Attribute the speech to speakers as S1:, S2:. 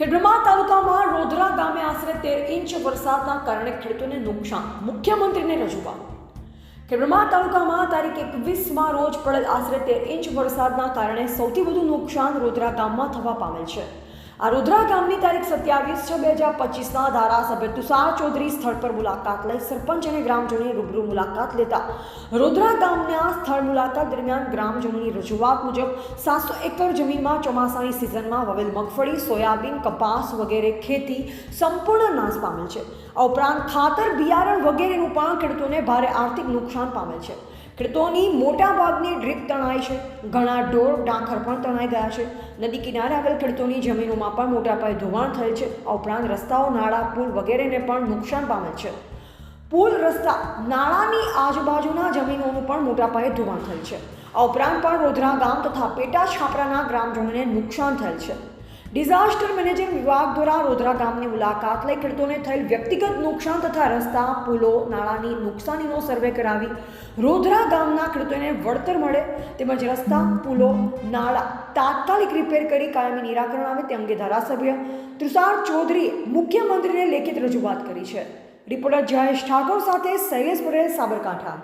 S1: ખેડબ્રહ્મા તાલુકામાં રોધરા ગામે આશરે તેર ઇંચ વરસાદના કારણે ખેડૂતોને નુકસાન. મુખ્યમંત્રીને રજૂઆત. ખેડબ્રહ્મા તાલુકામાં તારીખ એકવીસમાં રોજ પડેલ આશરે તેર ઇંચ વરસાદના કારણે સૌથી વધુ નુકસાન રોધરા ગામમાં થવા પામેલ છે. આ રુદ્રા ગામની તારીખ સત્યાવીસ છ બે હજાર પચીસના ધારાસભ્ય તુષાર ચૌધરી સ્થળ પર મુલાકાત લઈ સરપંચ અને ગ્રામજનોની રૂબરૂ મુલાકાત લેતા રુદ્રા ગામના સ્થળ મુલાકાત દરમિયાન ગ્રામજનોની રજૂઆત મુજબ સાતસો એકર જમીનમાં ચોમાસાની સિઝનમાં વવેલ મગફળી, સોયાબીન, કપાસ વગેરે ખેતી સંપૂર્ણ નાશ પામેલ છે. આ ઉપરાંત ખાતર, બિયારણ વગેરેનું પણ ખેડૂતોને ભારે આર્થિક નુકસાન પામેલ છે. ખેડૂતોની મોટા ભાગની ડ્રીપ તણાઈ છે. ઘણા ઢોર, ડાંખર પણ તણાઈ ગયા છે. નદી કિનારે આવેલ ખેડૂતોની જમીનોમાં પણ મોટા પાયે ધોવાણ થયેલ છે. આ ઉપરાંત રસ્તાઓ, નાળા, પુલ વગેરેને પણ નુકસાન પામેલ છે. પુલ, રસ્તા, નાળાની આજુબાજુના જમીનોનું પણ મોટા પાયે ધોવાણ થયેલ છે. આ ઉપરાંત પણ રોધરા ગામ તથા પેટા છાપરાના ગ્રામજનોને નુકસાન થયેલ છે. ડિઝાસ્ટર મેનેજિંગ વિભાગ દ્વારા રોધરા ગામની મુલાકાત લઈ ખેડૂતોને થયેલ વ્યક્તિગત નુકસાન તથા રસ્તા, પુલો, નાળાની નુકસાનીનો સર્વે કરાવી રોધરા ગામના ખેડૂતોને વળતર મળે તેમજ રસ્તા, પુલો, નાળા તાત્કાલિક રિપેર કરી કાયમી નિરાકરણ આવે તે અંગે ધારાસભ્ય તુષાર ચૌધરીએ મુખ્યમંત્રીને લેખિત રજૂઆત કરી છે. રિપોર્ટર જયેશ ઠાકોર સાથે શૈલેષ પટેલ સાબરકાંઠા.